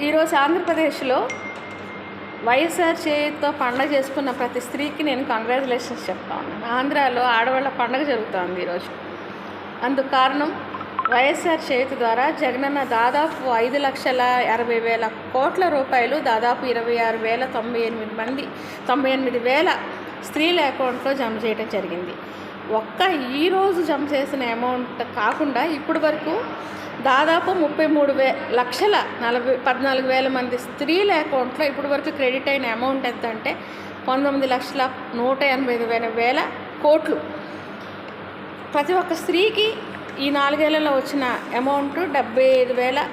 ఈరోజు ఆంధ్రప్రదేశ్లో వైఎస్ఆర్ చేతితో పండగ చేసుకున్న ప్రతి స్త్రీకి నేను కంగ్రాచులేషన్స్ చెప్తా ఉన్నాను. ఆంధ్రాలో ఆడవాళ్ళ పండగ జరుగుతోంది ఈరోజు. అందుకు కారణం వైఎస్ఆర్ చేతి ద్వారా జగనన్న దాదాపు ఐదు లక్షల అరవై వేల కోట్ల రూపాయలు దాదాపు ఇరవై ఆరు వేల తొంభై ఎనిమిది మంది తొంభై ఎనిమిది వేల స్త్రీల అకౌంట్లో జమ చేయడం జరిగింది. ఒక్క ఈరోజు జమ చేసిన అమౌంట్ కాకుండా ఇప్పటి వరకు దాదాపు ముప్పై మూడు వే లక్షల నలభై పద్నాలుగు వేల మంది స్త్రీల అకౌంట్లో ఇప్పటి వరకు క్రెడిట్ అయిన అమౌంట్ ఎంత అంటే పంతొమ్మిది లక్షల నూట ఎనభై ఐదు వేల వేల కోట్లు. ప్రతి ఒక్క స్త్రీకి ఈ నాలుగేళ్ళలో వచ్చిన అమౌంట్ డెబ్బై ఐదు వేల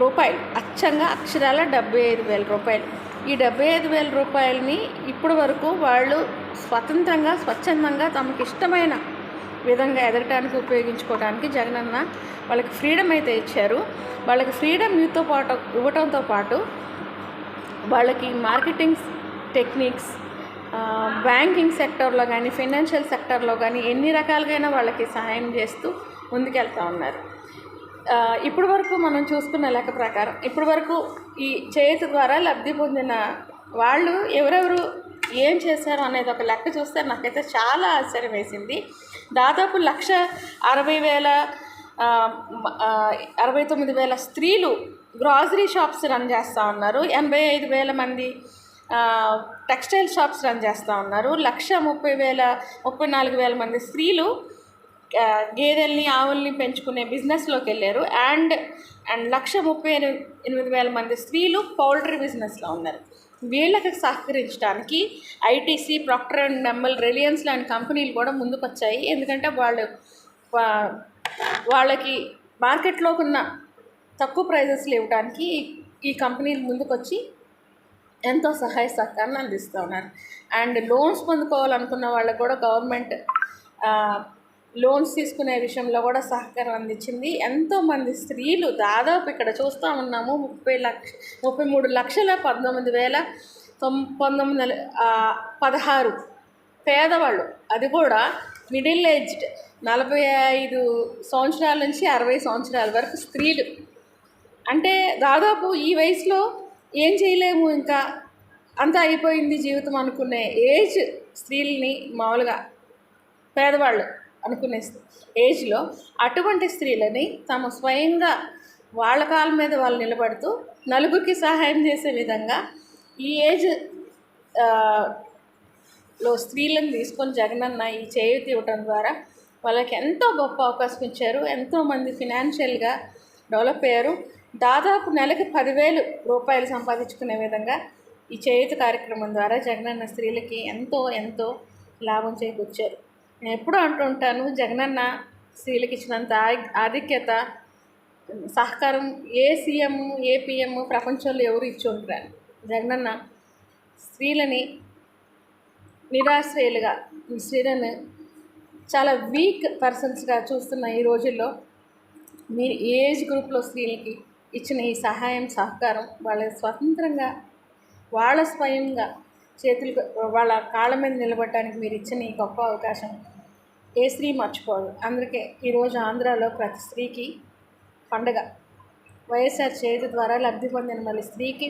రూపాయలు. అచ్చంగా అక్షరాల డెబ్బై ఐదు వేల రూపాయలు. ఈ డెబ్బై ఐదు వేల రూపాయలని ఇప్పటి వరకు వాళ్ళు స్వతంత్రంగా స్వచ్ఛందంగా తమకు ఇష్టమైన విధంగా ఎదగటానికి ఉపయోగించుకోవడానికి జగనన్న వాళ్ళకి ఫ్రీడమ్ అయితే ఇచ్చారు. వాళ్ళకి ఫ్రీడమ్ మీతో పాటు ఇవ్వటంతో పాటు వాళ్ళకి మార్కెటింగ్ టెక్నిక్స్ బ్యాంకింగ్ సెక్టర్లో కానీ ఫైనాన్షియల్ సెక్టర్లో కానీ ఎన్ని రకాలుగైనా వాళ్ళకి సహాయం చేస్తూ ముందుకెళ్తా ఉన్నారు. ఇప్పటి వరకు మనం చూసుకున్న లెక్క ప్రకారం ఇప్పటి వరకు ఈ చేతి ద్వారా లబ్ధి పొందిన వాళ్ళు ఎవరెవరు ఏం చేశారు అనేది ఒక లెక్క చూస్తే నాకైతే చాలా ఆశ్చర్యం వేసింది. దాదాపు లక్ష అరవై వేల అరవై తొమ్మిది వేల స్త్రీలు గ్రాసరీ షాప్స్ రన్ చేస్తూ ఉన్నారు. ఎనభై ఐదు వేల మంది టెక్స్టైల్ షాప్స్ రన్ చేస్తూ ఉన్నారు. లక్ష ముప్పై వేల ముప్పై నాలుగు వేల మంది స్త్రీలు గేదెల్ని ఆవుల్ని పెంచుకునే బిజినెస్లోకి వెళ్ళారు. అండ్ అండ్ లక్ష ముప్పై ఎనిమిది వేల మంది స్త్రీలు పౌల్ట్రీ బిజినెస్లో ఉన్నారు. వీళ్ళకి సహకరించడానికి ఐటీసీ ప్రాక్టర్ అండ్ నెంబల్ రిలయన్స్ లాంటి కంపెనీలు కూడా ముందుకొచ్చాయి. ఎందుకంటే వాళ్ళు వాళ్ళకి మార్కెట్లోకి ఉన్న తక్కువ ప్రైజెస్లు ఇవ్వడానికి ఈ కంపెనీలు ముందుకొచ్చి ఎంతో సహాయ సహకారాన్ని అందిస్తూ ఉన్నారు. అండ్ లోన్స్ పొందుకోవాలనుకున్న వాళ్ళకు కూడా గవర్నమెంట్ లోన్స్ తీసుకునే విషయంలో కూడా సహకారం అందించింది. ఎంతోమంది స్త్రీలు దాదాపు ఇక్కడ చూస్తూ ఉన్నాము. ముప్పై లక్ష ముప్పై మూడు లక్షల పంతొమ్మిది వేల తొం పంతొమ్మిది నెల- పదహారు పేదవాళ్ళు. అది కూడా మిడిల్ ఏజ్డ్ నలభై ఐదు సంవత్సరాల నుంచి అరవై సంవత్సరాల వరకు స్త్రీలు. అంటే దాదాపు ఈ వయసులో ఏం చేయలేము ఇంకా. అంతా అయిపోయింది జీవితం అనుకునే ఏజ్ స్త్రీలని మామూలుగా పేదవాళ్ళు. అనుకునే ఏజ్లో అటువంటి స్త్రీలని తాము స్వయంగా వాళ్ళ కాళ్ళ మీద వాళ్ళు నిలబడుతూ నలుగురికి సహాయం చేసే విధంగా ఈ ఏజ్లో స్త్రీలను తీసుకొని జగనన్న ఈ చేయూతి ఇవ్వటం ద్వారా వాళ్ళకి ఎంతో గొప్ప అవకాశం ఇచ్చారు. ఎంతోమంది ఫినాన్షియల్గా డెవలప్ అయ్యారు. దాదాపు నెలకి పదివేలు రూపాయలు సంపాదించుకునే విధంగా ఈ చేయూతి కార్యక్రమం ద్వారా జగనన్న స్త్రీలకి ఎంతో ఎంతో లాభం చేకూర్చారు. నేను ఎప్పుడూ అంటుంటాను జగనన్న స్త్రీలకు ఇచ్చినంత ఆధిక్యత సహకారం ఏ సీఎం ఏ పిఎం ప్రపంచంలో ఎవరు ఇచ్చి ఉంటారు జగనన్న స్త్రీలని నిరాశ్రయులుగా స్త్రీలను చాలా వీక్ పర్సన్స్గా చూస్తున్న ఈ రోజుల్లో మీరు ఏజ్ గ్రూప్లో స్త్రీలకి ఇచ్చిన ఈ సహాయం సహకారం వాళ్ళ స్వతంత్రంగా వాళ్ళ స్వయంగా చేతులు వాళ్ళ కాళ్ళ మీద నిలబడటానికి మీరు ఇచ్చిన ఈ గొప్ప అవకాశం ఏ స్త్రీ మర్చిపోదు. అందుకే ఈరోజు ఆంధ్రాలో ప్రతి స్త్రీకి పండగ. వైఎస్ఆర్ చేతి ద్వారా లబ్ధి పొందిన మన స్త్రీకి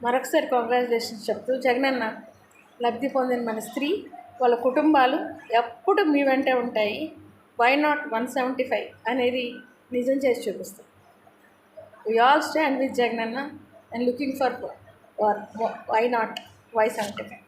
మరొకసారి కాంగ్రాచులేషన్స్ చెప్తూ జగనన్న లబ్ధి పొందిన మన స్త్రీ వాళ్ళ కుటుంబాలు ఎప్పుడు మీ వెంటే ఉంటాయి. Why not one seventy five అనేది నిజం చేసి చూపిస్తాం we all stand with Jagananna and looking for why not why seventy five